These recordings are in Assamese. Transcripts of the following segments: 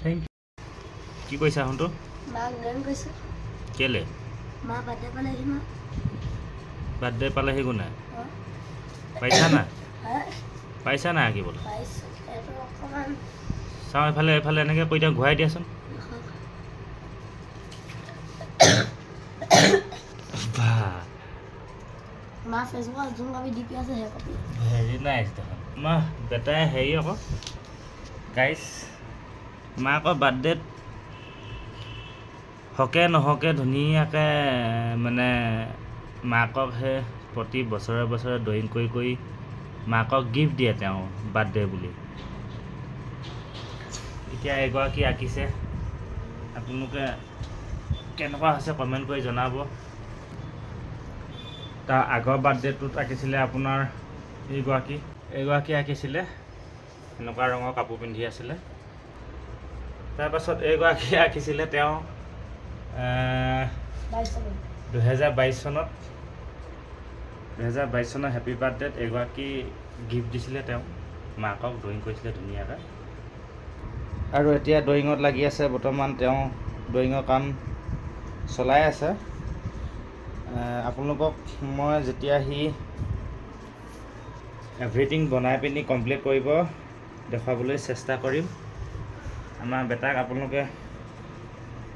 থেংক ইউ কি কৈছা সোণটো মাক গান কৈছোঁ। কেলে? মা বাৰ্থডে পালেহি মা। বাৰ্থডে পালেহি কোনে? অঁ। পাইছা না? হয় পাইছা না আঁকিবলৈ পাইছোঁ এইটো অকণমান চাওঁ এফালে এফালে এনেকৈ কৈ দিয়া ঘূৰাই দিয়াচোন। বা মা ফেচবুকত যোন কপি ডি পি আছে সেই কপি। হেৰি নাইচ দেখোন মা বেটাই হেৰি আকৌ। গাইছ মাকৰ বাৰ্থডেত হকে নহকে ধুনীয়াকৈ মানে মাকক সেই প্ৰতি বছৰে বছৰে ড্ৰয়িং কৰি কৰি মাকক গিফ্ট দিয়ে তেওঁ বাৰ্থডে বুলি। এতিয়া এগৰাকী আঁকিছে। আপোনালোকে কেনেকুৱা হৈছে কমেণ্ট কৰি জনাব। তাৰ আগৰ বাৰ্থডেটোত আঁকিছিলে আপোনাৰ এইগৰাকী এইগৰাকী আঁকিছিলে এনেকুৱা ৰঙৰ কাপোৰ পিন্ধি আছিলে। তাৰপাছত এইগৰাকী আঁকিছিলে তেওঁ দুহেজাৰ বাইছ চনত দুহেজাৰ বাইছ চনৰ হেপী বাৰ্থডেত এগৰাকী গিফ্ট দিছিলে তেওঁ মাকক ড্ৰয়িং কৰিছিলে ধুনীয়াকৈ। আৰু এতিয়া ড্ৰয়িঙত লাগি আছে বৰ্তমান তেওঁ ড্ৰয়িঙৰ কাম চলাই আছে। আপোনালোকক মই যেতিয়া সি এভৰিথিং বনাই পিনি কমপ্লিট কৰিব দেখুৱাবলৈ চেষ্টা কৰিম। আমাৰ বেটাক আপোনালোকে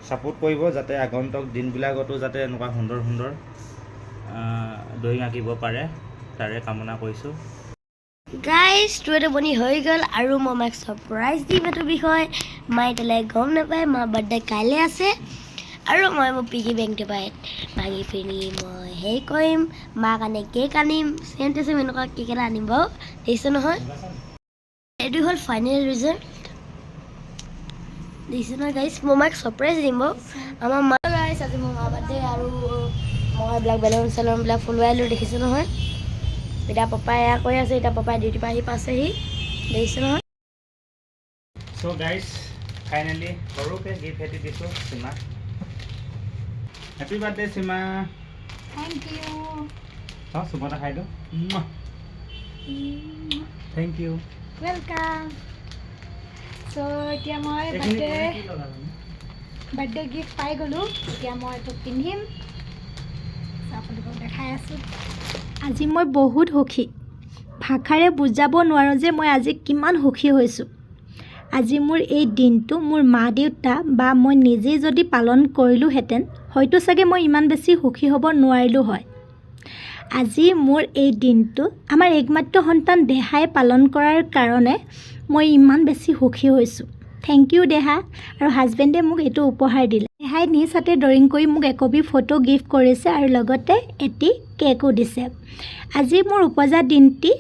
ছাপোৰ্ট কৰিব যাতে আগন্তুক দিনবিলাকতো যাতে এনেকুৱা সুন্দৰ সুন্দৰ ড্ৰয়িং আঁকিব পাৰে তাৰে কামনা কৰিছোঁ। গাইজ এইটো বনি হৈ গ'ল আৰু মই মাক ছাৰপ্ৰাইজ দিম এইটো বিষয়। মায়ে এতিয়ালৈ গম নাপায় মা বাৰ্থডে কাইলৈ আছে। আৰু মই মোৰ পিগি বেংকটো পাই ভাঙি পিনি মই হেৰি কৰিম মাৰ কাৰণে কেক আনিম চেম টু চেম এনেকুৱা কেক এটা আনিম বাৰু দেখিছোঁ নহয়? এইটো হ'ল ফাইনেল ৰিজাল্ট। দেখিছোঁ নহয় গাইজ মই মাক ছাৰপ্ৰাইজ দিম বাৰু। আমাৰ মা গাইজ আজি মোৰ মা বাৰ্থডে আৰু মই এইবিলাক বেলুন চেলুনবিলাক ফুলুৱাই লৈ দেখিছোঁ নহয়? এতিয়া পাপাই এয়া কৰি আছে এতিয়া পাপাই ডিউটিৰ পৰা আহি পাইছেহি। দেখিছে নহয়? চ' গাইজ ফাইনেলি সৰুকৈ গিফ্ট এটি দিছোঁ Seema happy birthday Seema thank you চাওঁ চুমটা খাই দিওঁ থেংক ইউ ৱেলকাম চ' এতিয়া মই বাৰ্থডে বাৰ্থডে গিফ্ট পাই গ'লোঁ। এতিয়া মই এইটো পিন্ধিম। আপোনালোকক দেখাই আছোঁ। আজি মই বহুত সুখী। ভাষাৰে বুজাব নোৱাৰোঁ যে মই আজি কিমান সুখী হৈছোঁ। আজি মোৰ এই দিনটো মোৰ মা দেউতা বা মই নিজেই যদি পালন কৰিলোঁহেঁতেন, হয়তো চাগে মই ইমান বেছি সুখী হ'ব নোৱাৰিলোঁ হয়। আজি মোৰ এই দিনটো আমাৰ একমাত্ৰ সন্তান দেহাই পালন কৰাৰ কাৰণে মই ইমান বেছি সুখী হৈছোঁ। থেংক ইউ দেহা। আৰু হাজবেণ্ডে মোক এইটো উপহাৰ দিলে। দেহাই নিজ হাতে ড্ৰয়িং কৰি মোক একপি ফটো গিফ্ট কৰিছে আৰু লগতে এটি কেকো দিছে। আজি মোৰ উপজা দিনটি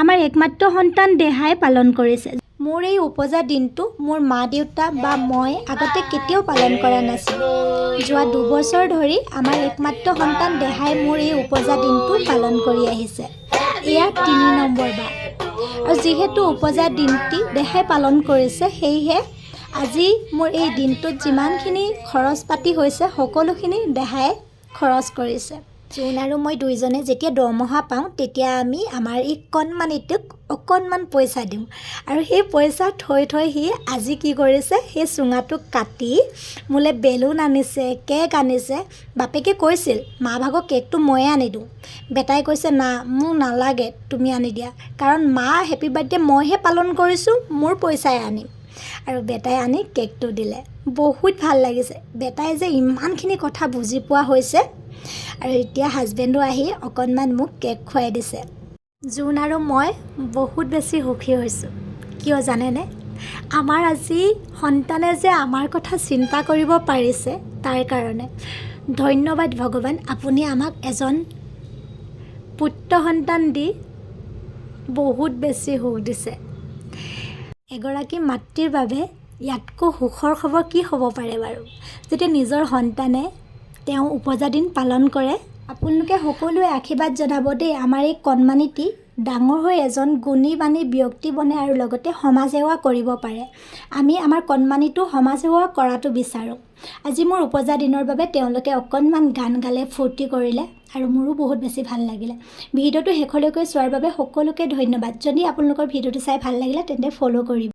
আমাৰ একমাত্ৰ সন্তান দেহাই পালন কৰিছে। মোৰ এই উপজা দিনটো মোৰ মা দেউতা বা মই আগতে কেতিয়াও পালন কৰা নাছিলোঁ। যোৱা দুবছৰ ধৰি আমাৰ একমাত্ৰ সন্তান দেহাই মোৰ এই উপজা দিনটো পালন কৰি আহিছে। এয়া তিনি নম্বৰ বাৰ। আৰু যিহেতু উপজা দিনটি দেহাই পালন কৰিছে সেয়েহে আজি মোৰ এই দিনটোত যিমানখিনি খৰচ পাতি হৈছে সকলোখিনি দেহাই খৰচ কৰিছে। জোন আৰু মই দুইজনে যেতিয়া দৰমহা পাওঁ তেতিয়া আমি আমাৰ এই কণমানিটোক অকণমান পইচা দিওঁ। আৰু সেই পইচা থৈ থৈ সি আজি কি কৰিছে সেই চুঙাটোক কাটি মোলৈ বেলুন আনিছে কেক আনিছে। বাপেকে কৈছিল মা ভাগৰ কেকটো ময়ে আনি দিওঁ। বেটাই কৈছে না মোক নালাগে তুমি আনি দিয়া। কাৰণ মা হেপী বাৰ্থডে মইহে পালন কৰিছোঁ মোৰ পইচাই আনিম। আৰু বেটাই আনি কেকটো দিলে। বহুত ভাল লাগিছে। বেটাই যে ইমানখিনি কথা বুজি পোৱা হৈছে আৰু এতিয়া হাজবেণ্ডো আহি অকণমান মোক কেক খুৱাই দিছে। জোন আৰু মই বহুত বেছি সুখী হৈছোঁ। কিয় জানেনে? আমাৰ আজি সন্তানে যে আমাৰ কথা চিন্তা কৰিব পাৰিছে তাৰ কাৰণে। ধন্যবাদ ভগৱান আপুনি আমাক এজন পুত্ৰ সন্তান দি বহুত বেছি সুখ দিছে। এগৰাকী মাতৃৰ বাবে ইয়াতকৈ সুখৰ খবৰ কি হ'ব পাৰে বাৰু? যেতিয়া নিজৰ সন্তানে তেওঁ উপজা দিন পালন কৰে। আপোনালোকে সকলোৱে আশীৰ্বাদ জনাব দেই আমাৰ এই কণমানিটি ডাঙৰ হৈ এজন গুণী বাণী ব্যক্তি বনে আৰু লগতে সমাজ সেৱা কৰিব পাৰে। আমি আমাৰ কণমানিটো সমাজ সেৱা কৰাটো বিচাৰোঁ। আজি মোৰ উপজা দিনৰ বাবে তেওঁলোকে অকণমান গান গালে ফূৰ্তি কৰিলে আৰু মোৰো বহুত বেছি ভাল লাগিলে। ভিডিঅ'টো শেষলৈকে চোৱাৰ বাবে সকলোকে ধন্যবাদ। যদি আপোনালোকৰ ভিডিঅ'টো চাই ভাল লাগিলে তেন্তে ফ'ল' কৰিব।